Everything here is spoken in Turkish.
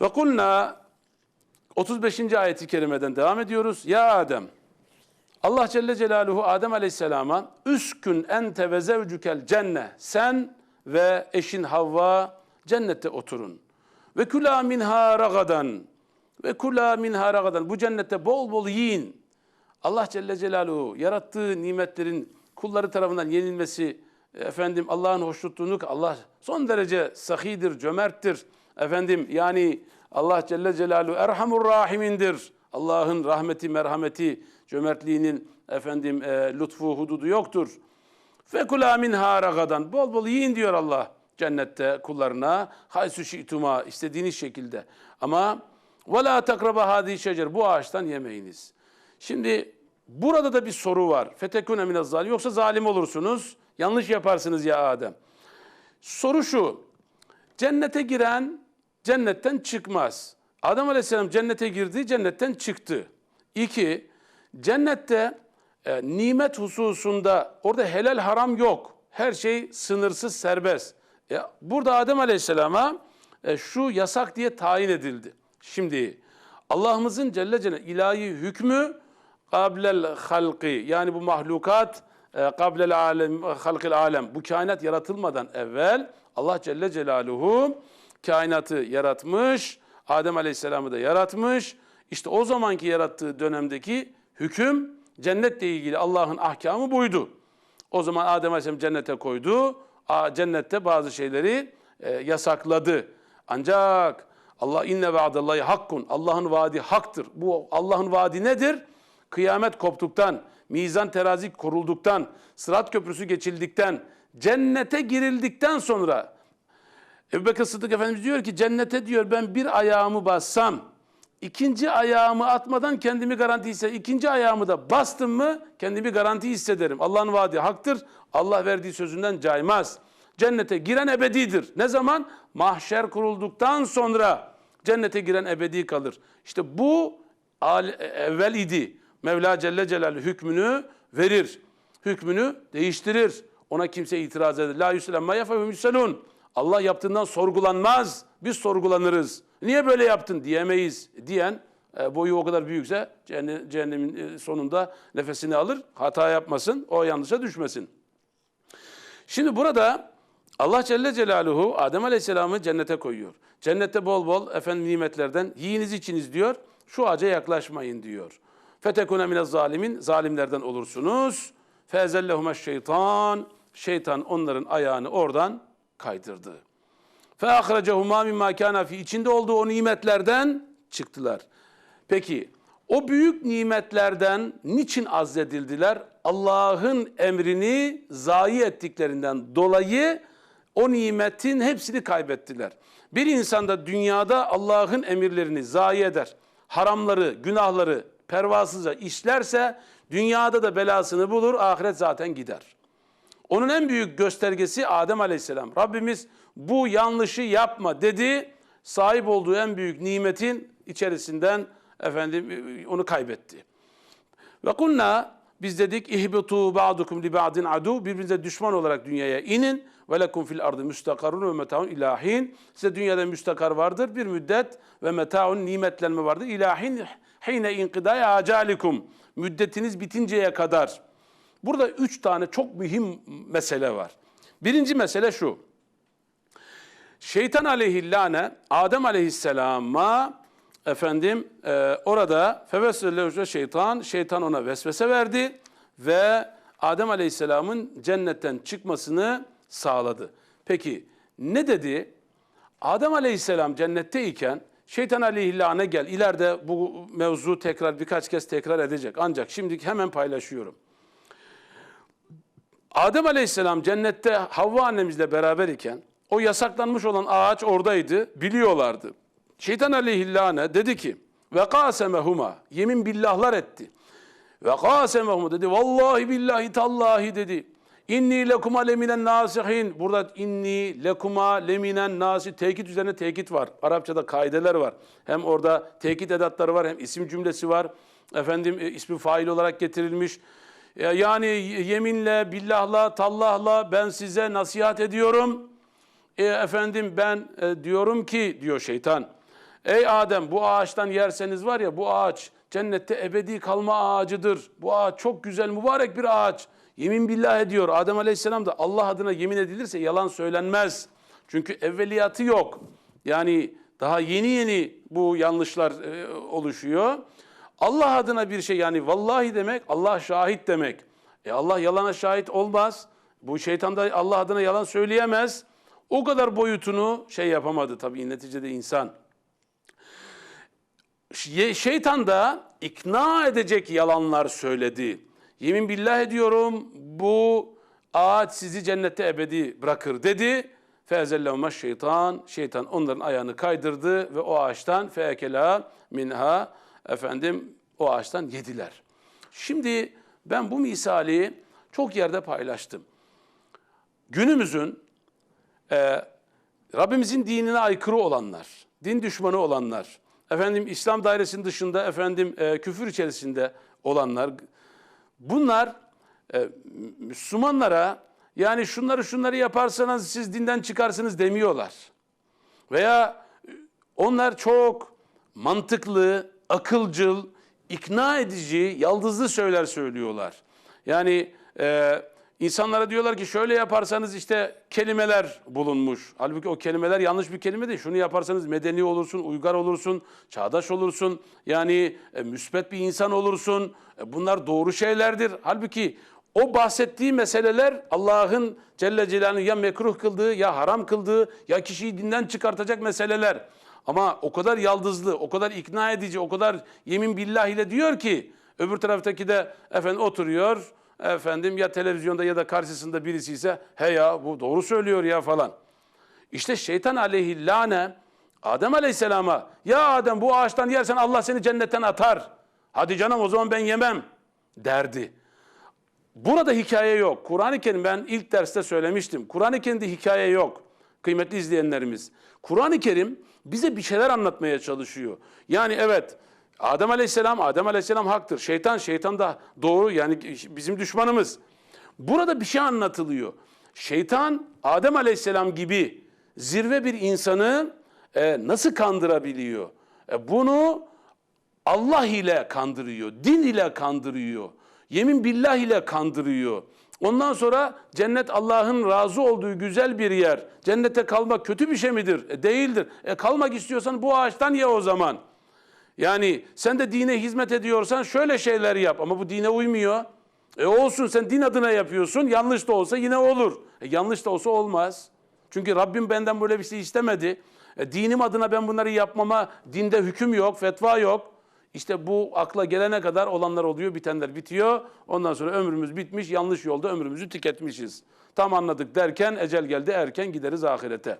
Ve kulna 35. ayeti kerimeden devam ediyoruz. Ya Adem Allah Celle Celaluhu Adem Aleyhisselam'a üskün ente ve zevcukel cenne sen ve eşin Havva cennette oturun. Ve kula minha ragadan ve kula minha ragadan bu cennette bol bol yiyin. Allah Celle Celaluhu yarattığı nimetlerin kulları tarafından yenilmesi efendim Allah'ın hoşnutluğunu Allah son derece sahidir, cömerttir. Efendim yani Allah Celle Celaluhu Erhamur Rahimindir. Allah'ın rahmeti, merhameti, cömertliğinin efendim e, lütfu, hududu yoktur. Fekula minha ragadan. Bol bol yiyin diyor Allah cennette kullarına. Haysu şi'tuma istediğiniz şekilde. Ama ve la takraba hadi şecer. Bu ağaçtan yemeyiniz. Şimdi burada da bir soru var. Fetekune minez zalim. Yoksa zalim olursunuz. Yanlış yaparsınız ya Adem. Soru şu. Cennete giren cennetten çıkmaz. Adem Aleyhisselam cennete girdi, cennetten çıktı. İki, cennette e, nimet hususunda orada helal haram yok. Her şey sınırsız serbest. E, burada Adem Aleyhisselam'a e, şu yasak diye tayin edildi. Şimdi Allah'ımızın Celle Celle ilahi hükmü kablel halki yani bu mahlukat e, kablel alem halkil alem bu kainat yaratılmadan evvel Allah Celle Celaluhu kainatı yaratmış. Adem Aleyhisselam'ı da yaratmış. İşte o zamanki yarattığı dönemdeki hüküm cennetle ilgili Allah'ın ahkamı buydu. O zaman Adem Aleyhisselam cennete koydu. Cennette bazı şeyleri e, yasakladı. Ancak Allah inne vaadallahi hakkun. Allah'ın vaadi haktır. Bu Allah'ın vaadi nedir? Kıyamet koptuktan, mizan terazi kurulduktan, sırat köprüsü geçildikten, cennete girildikten sonra Ebu Bekir Sıddık Efendimiz diyor ki cennete diyor ben bir ayağımı bassam, ikinci ayağımı atmadan kendimi garanti hissederim. İkinci ayağımı da bastım mı kendimi garanti hissederim. Allah'ın vaadi haktır. Allah verdiği sözünden caymaz. Cennete giren ebedidir. Ne zaman? Mahşer kurulduktan sonra cennete giren ebedi kalır. İşte bu evvel idi. Mevla Celle Celaluhu hükmünü verir. Hükmünü değiştirir. Ona kimse itiraz eder. La yüselem ma yefehum yüselun. Allah yaptığından sorgulanmaz. Biz sorgulanırız. Niye böyle yaptın diyemeyiz diyen e, boyu o kadar büyükse cehennem- cehennemin e, sonunda nefesini alır. Hata yapmasın, o yanlışa düşmesin. Şimdi burada Allah Celle Celaluhu Adem Aleyhisselam'ı cennete koyuyor. Cennette bol bol efendim nimetlerden yiyiniz içiniz diyor. Şu ağaca yaklaşmayın diyor. Fetekune mine zalimin zalimlerden olursunuz. Fezellehume şeytan şeytan onların ayağını oradan kaydırdı. Fe ahrecehuma mimma kana fi içinde olduğu o nimetlerden çıktılar. Peki o büyük nimetlerden niçin azledildiler? Allah'ın emrini zayi ettiklerinden dolayı o nimetin hepsini kaybettiler. Bir insanda dünyada Allah'ın emirlerini zayi eder, haramları, günahları pervasızca işlerse dünyada da belasını bulur, ahiret zaten gider. Onun en büyük göstergesi Adem Aleyhisselam. Rabbimiz bu yanlışı yapma dedi. Sahip olduğu en büyük nimetin içerisinden efendim onu kaybetti. Ve kunna biz dedik ihbitu ba'dukum li ba'din adu birbirinize düşman olarak dünyaya inin ve lekum fil ardı müstakarun ve metaun ilahin. Size dünyada müstakar vardır bir müddet ve metaun nimetlenme vardır. İlahin hine inkidaya acalikum. Müddetiniz bitinceye kadar. Burada üç tane çok mühim mesele var. Birinci mesele şu. Şeytan aleyhillâne Adem aleyhisselama efendim e, orada fevessellehu şeytan şeytan ona vesvese verdi ve Adem aleyhisselamın cennetten çıkmasını sağladı. Peki ne dedi? Adem aleyhisselam cennetteyken şeytan aleyhillâne gel. İleride bu mevzu tekrar birkaç kez tekrar edecek. Ancak şimdi hemen paylaşıyorum. Adem Aleyhisselam cennette Havva annemizle beraber iken o yasaklanmış olan ağaç oradaydı, biliyorlardı. Şeytan aleyhillâne dedi ki ve kasemehuma yemin billahlar etti. Ve kasemehuma dedi vallahi billahi tallahi dedi. İnni lekuma leminen nasihin. Burada inni lekuma leminen nasi tekit üzerine tekit var. Arapçada kaideler var. Hem orada tekit edatları var hem isim cümlesi var. Efendim e, ismi fail olarak getirilmiş. Ya- Yani yeminle, billahla, tallahla ben size nasihat ediyorum. E, efendim ben e, diyorum ki diyor şeytan. Ey Adem bu ağaçtan yerseniz var ya bu ağaç cennette ebedi kalma ağacıdır. Bu ağaç çok güzel mübarek bir ağaç. Yemin billah ediyor. Adem Aleyhisselam da Allah adına yemin edilirse yalan söylenmez. Çünkü evveliyatı yok. Yani daha yeni yeni bu yanlışlar e, oluşuyor. Allah adına bir şey yani vallahi demek Allah şahit demek. E Allah yalana şahit olmaz. Bu şeytan da Allah adına yalan söyleyemez. O kadar boyutunu şey yapamadı tabii neticede insan. Şeytan da ikna edecek yalanlar söyledi. Yemin billah ediyorum bu ağaç sizi cennette ebedi bırakır dedi. Fezellevme şeytan. Şeytan onların ayağını kaydırdı ve o ağaçtan feekela minha efendim o ağaçtan yediler. Şimdi ben bu misali çok yerde paylaştım. Günümüzün e, Rabbimizin dinine aykırı olanlar, din düşmanı olanlar, efendim İslam dairesinin dışında efendim e, küfür içerisinde olanlar, bunlar e, Müslümanlara yani şunları şunları yaparsanız siz dinden çıkarsınız demiyorlar. Veya onlar çok mantıklı, akılcıl, ikna edici, yaldızlı söyler söylüyorlar. Yani e, insanlara diyorlar ki şöyle yaparsanız işte kelimeler bulunmuş. Halbuki o kelimeler yanlış bir kelime değil. Şunu yaparsanız medeni olursun, uygar olursun, çağdaş olursun. Yani e, müsbet bir insan olursun. E, bunlar doğru şeylerdir. Halbuki o bahsettiği meseleler Allah'ın Celle Celaluhu ya mekruh kıldığı ya haram kıldığı ya kişiyi dinden çıkartacak meseleler. Ama o kadar yaldızlı, o kadar ikna edici, o kadar yemin billah ile diyor ki öbür taraftaki de efendim oturuyor efendim ya televizyonda ya da karşısında birisi ise he ya bu doğru söylüyor ya falan. İşte şeytan aleyhillâne Adem aleyhisselama ya Adem bu ağaçtan yersen Allah seni cennetten atar. Hadi canım o zaman ben yemem derdi. Burada hikaye yok. Kur'an-ı Kerim ben ilk derste söylemiştim. Kur'an-ı Kerim'de hikaye yok. Kıymetli izleyenlerimiz. Kur'an-ı Kerim bize bir şeyler anlatmaya çalışıyor. Yani evet Adem Aleyhisselam, Adem Aleyhisselam haktır. Şeytan, şeytan da doğru yani bizim düşmanımız. Burada bir şey anlatılıyor. Şeytan Adem Aleyhisselam gibi zirve bir insanı e, nasıl kandırabiliyor? E, bunu Allah ile kandırıyor, din ile kandırıyor, yemin billah ile kandırıyor. Ondan sonra cennet Allah'ın razı olduğu güzel bir yer. Cennete kalmak kötü bir şey midir? E, değildir. E, kalmak istiyorsan bu ağaçtan ye o zaman. Yani sen de dine hizmet ediyorsan şöyle şeyler yap ama bu dine uymuyor. E olsun sen din adına yapıyorsun. Yanlış da olsa yine olur. E, yanlış da olsa olmaz. Çünkü Rabbim benden böyle bir şey istemedi. E, dinim adına ben bunları yapmama dinde hüküm yok, fetva yok. İşte bu akla gelene kadar olanlar oluyor, bitenler bitiyor. Ondan sonra ömrümüz bitmiş, yanlış yolda ömrümüzü tüketmişiz. Tam anladık derken ecel geldi erken gideriz ahirete.